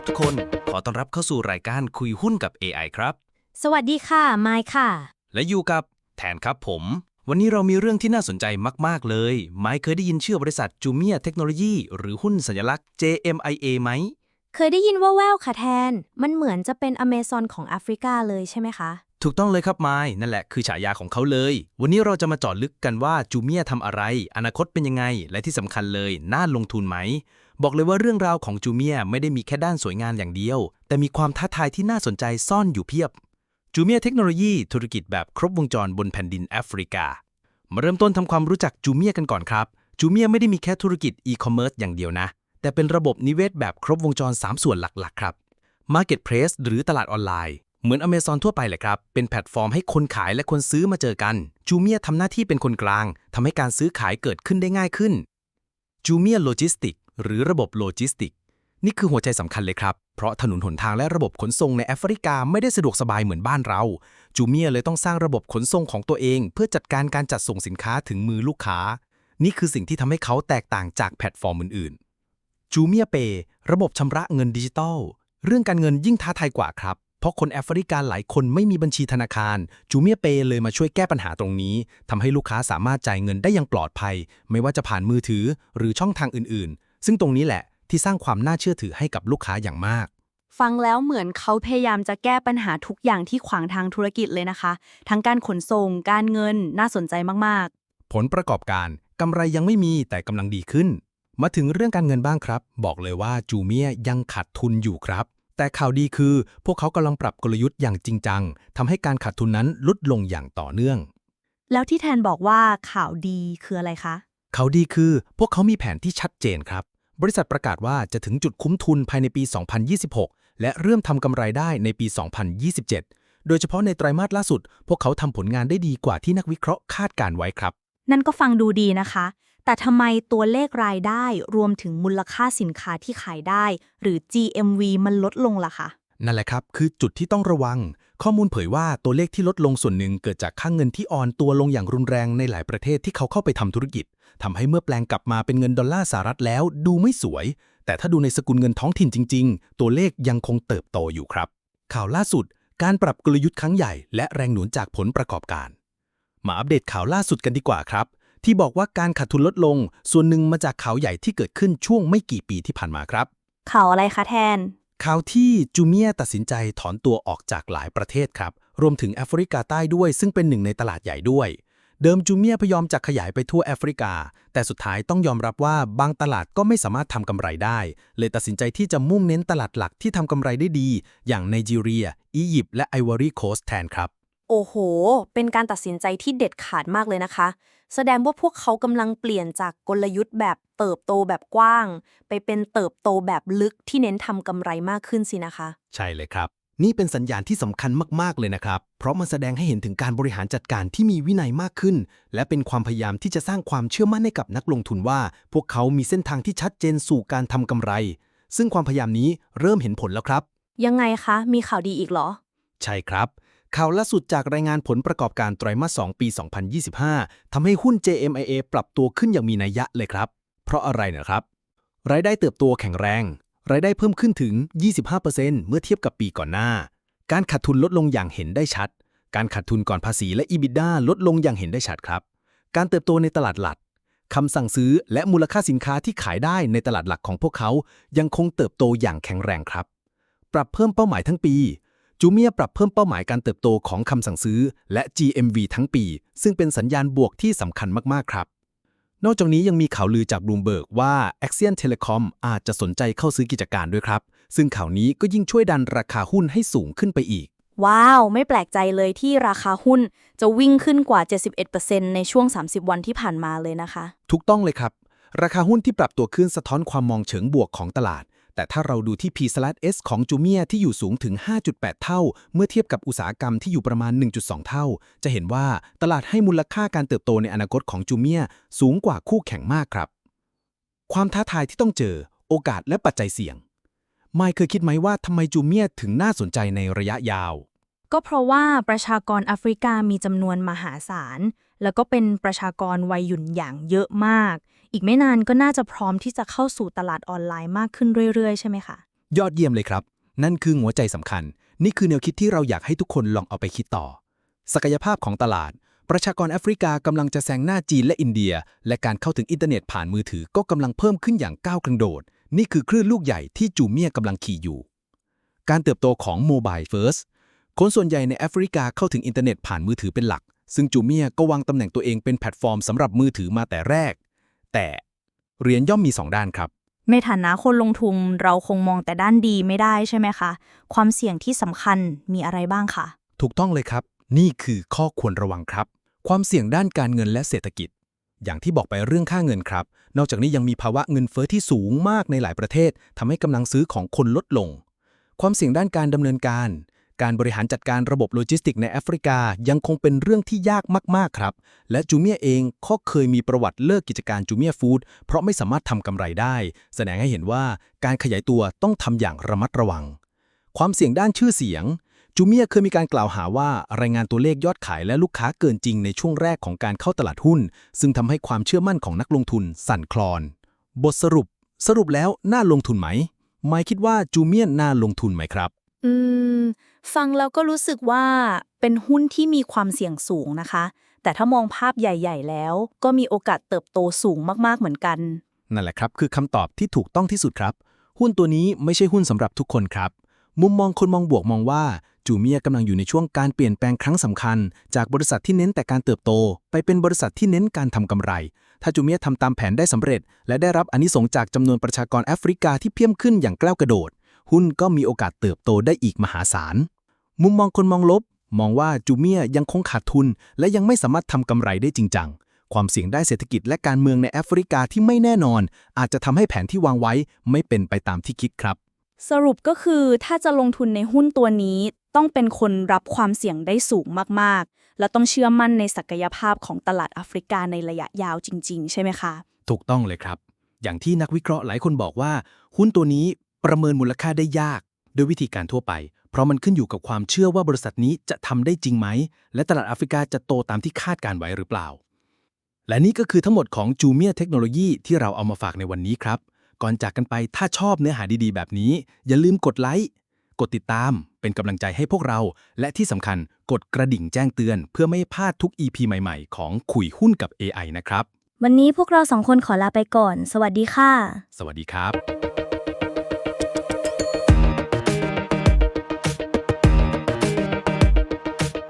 ครับทุกคน ขอต้อนรับเข้าสู่รายการคุยหุ้นกับ AI ครับ สวัสดีค่ะ ไมค์ค่ะ และอยู่กับแทนครับผม วันนี้เรามีเรื่องที่น่าสนใจมาก ๆ เลย ไมค์เคยได้ยินชื่อบริษัทจูเมียเทคโนโลยีหรือหุ้นสัญลักษณ์ JMIA ไหม เคยได้ยินว่าแววๆค่ะแทน มันเหมือนจะเป็นอเมซอนของแอฟริกาเลยใช่ไหมคะ ถูกต้องเลยครับไมค์นั่นแหละคือฉายาของเขาเลย วันนี้เราจะมาเจาะลึกกันว่าจูเมียทำอะไร อนาคตเป็นยังไง และที่สำคัญเลยน่าลงทุนไหม บอกเลยว่าเรื่องราวของจูเมียไม่ได้มีแค่ด้านสวยงามอย่างเดียว แต่มีความท้าทายที่น่าสนใจซ่อนอยู่เพียบ จูเมียเทคโนโลยีธุรกิจแบบครบวงจรบนแผ่นดินแอฟริกา มาเริ่มต้นทำความรู้จักจูเมียกันก่อนครับ จูเมียไม่ได้มีแค่ธุรกิจอีคอมเมิร์ซอย่างเดียวนะ แต่เป็นระบบนิเวศแบบครบวงจร 3 ส่วนหลักๆ ครับ Marketplace หรือตลาดออนไลน์ เหมือน Amazon ทั่วไปเลยครับ เป็นแพลตฟอร์มให้คนขายและคนซื้อมาเจอกัน จูเมียทำหน้าที่เป็นคนกลางทำให้การซื้อขายเกิดขึ้นได้ง่ายขึ้นจูเมียโลจิสติก หรือระบบโลจิสติก นี่คือหัวใจสำคัญเลยครับ เพราะถนนหนทางและระบบขนส่งในแอฟริกาไม่ได้สะดวกสบายเหมือนบ้านเรา จูเมียเลยต้องสร้างระบบขนส่งของตัวเอง เพื่อจัดการการจัดส่งสินค้าถึงมือลูกค้า นี่คือสิ่งที่ทำให้เขาแตกต่างจากแพลตฟอร์มอื่นๆจูเมียเประบบชำระเงินดิจิตอลเรื่องการเงินยิ่งท้าทายกว่าครับเพราะคนแอฟริกาหลายคนไม่มีบัญชีธนาคาร จูเมียเปเลยมาช่วยแก้ปัญหาตรงนี้ทำให้ลูกค้าสามารถจ่ายเงินได้อย่างปลอดภัย ไม่ว่าจะผ่านมือถือหรือช่องทางอื่นๆ ซึ่งตรงนี้แหละที่สร้างความน่าเชื่อถือให้กับลูกค้าอย่างมาก ฟังแล้วเหมือนเขาพยายามจะแก้ปัญหาทุกอย่างที่ขวางทางธุรกิจเลยนะคะ ทั้งการขนส่ง การเงินน่าสนใจมากผลประกอบการกำไรยังไม่มีแต่กำลังดีขึ้น มาถึงเรื่องการเงินบ้างครับ บอกเลยว่าจูเมียยังขาดทุนอยู่ครับ แต่ข่าวดีคือ พวกเขากำลังปรับกลยุทธ์อย่างจริงจังทำให้การขาดทุนนั้นลดลงอย่างต่อเนื่องๆแล้วที่แทนบอกว่าข่าวดีคืออะไรคะเขาดีคือ พวกเขามีแผนที่ชัดเจนครับ บริษัทประกาศว่าจะถึงจุดคุ้มทุนภายในปี 2026 และเริ่มทำกำไรได้ในปี 2027 โดยเฉพาะในไตรมาสล่าสุด พวกเขาทำผลงานได้ดีกว่าที่นักวิเคราะห์คาดการไว้ครับ นั่นก็ฟังดูดีนะคะ แต่ทำไมตัวเลขรายได้รวมถึงมูลค่าสินค้าที่ขายได้ หรือ GMV มันลดลงล่ะคะ นั่นแหละครับ คือจุดที่ต้องระวัง ข้อมูลเผยว่าตัวเลขที่ลดลงส่วนหนึ่งเกิดจากค่างเงินที่อ่อนตัวลงอย่างรุนแรงในหลายประเทศที่เขาเข้าไปทำธุรกิจทำให้เมื่อแปลงกลับมาเป็นเงินดอลลาร์สหรัฐแล้วดูไม่สวย แต่ถ้าดูในสกุลเงินท้องถิ่นจริง ๆ ตัวเลขยังคงเติบโตอยู่ครับ ข่าวล่าสุด การปรับกลยุทธ์ครั้งใหญ่ และแรงหนุนจากผลประกอบการ มาอัปเดตข่าวล่าสุดกันดีกว่าครับ ที่บอกว่าการขาดทุนลดลง ส่วนหนึ่งมาจากข่าวใหญ่ที่เกิดขึ้นช่วงไม่กี่ปีที่ผ่านมาครับ ข่าวอะไรคะแทน ข่าวที่จูเมียตัดสินใจถอนตัวออกจากหลายประเทศครับ รวมถึงแอฟริกาใต้ด้วย ซึ่งเป็นหนึ่งในตลาดใหญ่ด้วย เดิมจูเมียพยายามจะขยายไปทั่วแอฟริกา แต่สุดท้ายต้องยอมรับว่าบางตลาดก็ไม่สามารถทำกำไรได้ เลยตัดสินใจที่จะมุ่งเน้นตลาดหลักที่ทำกำไรได้ดี อย่างไนจีเรีย อียิปต์และไอวอรี่โคสแทนครับ โอ้โห เป็นการตัดสินใจที่เด็ดขาดมากเลยนะคะ แสดงว่าพวกเขากำลังเปลี่ยนจากกลยุทธ์แบบเติบโตแบบกว้าง ไปเป็นเติบโตแบบลึกที่เน้นทำกำไรมากขึ้นสินะคะ ใช่เลยครับ นี่เป็นสัญญาณที่สำคัญมาก ๆ เลยนะครับ เพราะมันแสดงให้เห็นถึงการบริหารจัดการที่มีวินัยมากขึ้น และเป็นความพยายามที่จะสร้างความเชื่อมั่นให้กับนักลงทุนว่า พวกเขามีเส้นทางที่ชัดเจนสู่การทำกำไร ซึ่งความพยายามนี้เริ่มเห็นผลแล้วครับ ยังไงคะ มีข่าวดีอีกเหรอ ใช่ครับ ข่าวล่าสุดจากรายงานผลประกอบการไตรมาส 2 ปี 2025 ทำให้หุ้น JMIA ปรับตัวขึ้นอย่างมีนัยยะเลยครับ เพราะอะไรนะครับ รายได้เติบโตแข็งแรง รายได้เพิ่มขึ้นถึง 25%เมื่อเทียบกับปีก่อนหน้า การขาดทุนลดลงอย่างเห็นได้ชัด การขาดทุนก่อนภาษีและ EBITDA ลดลงอย่างเห็นได้ชัดครับ การเติบโตในตลาดหลักคำสั่งซื้อและมูลค่าสินค้าที่ขายได้ในตลาดหลักของพวกเขา ยังคงเติบโตอย่างแข็งแรงครับ ปรับเพิ่มเป้าหมายทั้งปี จูเมียปรับเพิ่มเป้าหมายการเติบโตของคำสั่งซื้อ และ GMV ทั้งปี ซึ่งเป็นสัญญาณบวกที่สำคัญมาก ๆ ครับ นอกจากนี้ยังมีข่าวลือจากบลูมเบิร์กว่า Axian Telecom อาจจะสนใจเข้าซื้อกิจการด้วยครับ ซึ่งข่าวนี้ก็ยิ่งช่วยดันราคาหุ้นให้สูงขึ้นไปอีก ว้าว ไม่แปลกใจเลยที่ราคาหุ้นจะวิ่งขึ้นกว่า 71%ในช่วง 30 วันที่ผ่านมาเลยนะคะ ถูกต้องเลยครับ ราคาหุ้นที่ปรับตัวขึ้นสะท้อนความมองเชิงบวกของตลาด แต่ถ้าเราดูที่ P/S ของจูเมียที่อยู่สูงถึง 5.8 เท่า เมื่อเทียบกับอุตสาหกรรมที่อยู่ประมาณ 1.2 เท่า จะเห็นว่าตลาดให้มูลค่าการเติบโตในอนาคตของจูเมียสูงกว่าคู่แข่งมากครับ ความท้าทายที่ต้องเจอ โอกาสและปัจจัยเสี่ยง ไม่เคยคิดไหมว่าทำไมจูเมียถึงน่าสนใจในระยะยาว ก็เพราะว่าประชากรแอฟริกามีจำนวนมหาศาล แล้วก็เป็นประชากรวัยหยุ่นอย่างเยอะมาก อีกไม่นานก็น่าจะพร้อมที่จะเข้าสู่ตลาดออนไลน์มากขึ้นเรื่อยๆ ใช่ไหมคะ ยอดเยี่ยมเลยครับ นั่นคือหัวใจสำคัญ นี่คือแนวคิดที่เราอยากให้ทุกคนลองเอาไปคิดต่อ ศักยภาพของตลาด ประชากรแอฟริกากำลังจะแซงหน้าจีนและอินเดีย และการเข้าถึงอินเทอร์เน็ตผ่านมือถือก็กำลังเพิ่มขึ้นอย่างก้าวกระโดด นี่คือคลื่นลูกใหญ่ที่จูเมียกำลังขี่อยู่ การเติบโตของโมบายเฟิร์ส คนส่วนใหญ่ในแอฟริกาเข้าถึงอินเทอร์เน็ตผ่านมือถือเป็นหลัก ซึ่งจูเมียก็วางตำแหน่งตัวเองเป็นแพลตฟอร์มสำหรับมือถือมาแต่แรก แต่เหรียญย่อมมีสองด้านครับ ในฐานะคนลงทุนเราคงมองแต่ด้านดีไม่ได้ใช่ไหมคะ ความเสี่ยงที่สำคัญมีอะไรบ้างคะ ถูกต้องเลยครับ นี่คือข้อควรระวังครับ ความเสี่ยงด้านการเงินและเศรษฐกิจ อย่างที่บอกไปเรื่องค่าเงินครับ นอกจากนี้ยังมีภาวะเงินเฟ้อที่สูงมากในหลายประเทศทำให้กำลังซื้อของคนลดลง ความเสี่ยงด้านการดำเนินการ การบริหารจัดการระบบโลจิสติกในแอฟริกายังคงเป็นเรื่องที่ยากมาก ๆ ครับ และจูเมียเองก็เคยมีประวัติเลิกกิจการจูเมียฟู้ดเพราะไม่สามารถทำกำไรได้ แสดงให้เห็นว่าการขยายตัวต้องทำอย่างระมัดระวัง ความเสี่ยงด้านชื่อเสียงจูเมียเคยมีการกล่าวหาว่ารายงานตัวเลขยอดขายและลูกค้าเกินจริงในช่วงแรกของการเข้าตลาดหุ้น ซึ่งทำให้ความเชื่อมั่นของนักลงทุนสั่นคลอน บทสรุป สรุปแล้วน่าลงทุนไหม ไม่คิดว่าจูเมียน่าลงทุนไหมครับ อืม ฟังแล้วก็รู้สึกว่าเป็นหุ้นที่มีความเสี่ยงสูงนะคะ แต่ถ้ามองภาพใหญ่ ๆ แล้ว ก็มีโอกาสเติบโตสูงมากๆเหมือนกัน นั่นแหละครับ คือคำตอบที่ถูกต้องที่สุดครับ หุ้นตัวนี้ไม่ใช่หุ้นสำหรับทุกคนครับ มุมมองคนมองบวกมองว่า จูเมียกำลังอยู่ในช่วงการเปลี่ยนแปลงครั้งสำคัญ จากบริษัทที่เน้นแต่การเติบโต ไปเป็นบริษัทที่เน้นการทำกำไร ถ้าจูเมียทำตามแผนได้สำเร็จ และได้รับอนิสงจากจำนวนประชากรแอฟริกาที่เพิ่มขึ้นอย่างก้าวกระโดด หุ้นก็มีโอกาสเติบโตได้อีกมหาศาล มุมมองคนมองลบ มองว่าจูเมียยังคงขาดทุน และยังไม่สามารถทำกำไรได้จริงจัง ความเสี่ยงด้านเศรษฐกิจและการเมืองในแอฟริกาที่ไม่แน่นอน อาจจะทำให้แผนที่วางไว้ไม่เป็นไปตามที่คิดครับ สรุปก็คือถ้าจะลงทุนในหุ้นตัวนี้ ต้องเป็นคนรับความเสี่ยงได้สูงมากๆ และต้องเชื่อมั่นในศักยภาพของตลาดแอฟริกาในระยะยาวจริง ๆ ใช่ไหมคะ ถูกต้องเลยครับอย่างที่นักวิเคราะห์หลายคนบอกว่า หุ้นตัวนี้ ประเมินมูลค่าได้ยากโดยวิธีการทั่วไป เพราะมันขึ้นอยู่กับความเชื่อว่าบริษัทนี้จะทำได้จริงไหม และตลาดแอฟริกาจะโตตามที่คาดการไว้หรือเปล่า และนี่ก็คือทั้งหมดของจูเมียเทคโนโลยีที่เราเอามาฝากในวันนี้ครับ ก่อนจากกันไปถ้าชอบเนื้อหาดีๆ แบบนี้ อย่าลืมกดไลค์กดติดตามเป็นกำลังใจให้พวกเรา และที่สำคัญกดกระดิ่งแจ้งเตือน เพื่อไม่ให้พลาดทุก EP ใหม่ๆ ของคุยหุ้นกับ AI นะครับ วันนี้พวกเราสองคนขอลาไปก่อน สวัสดีค่ะ สวัสดีครับ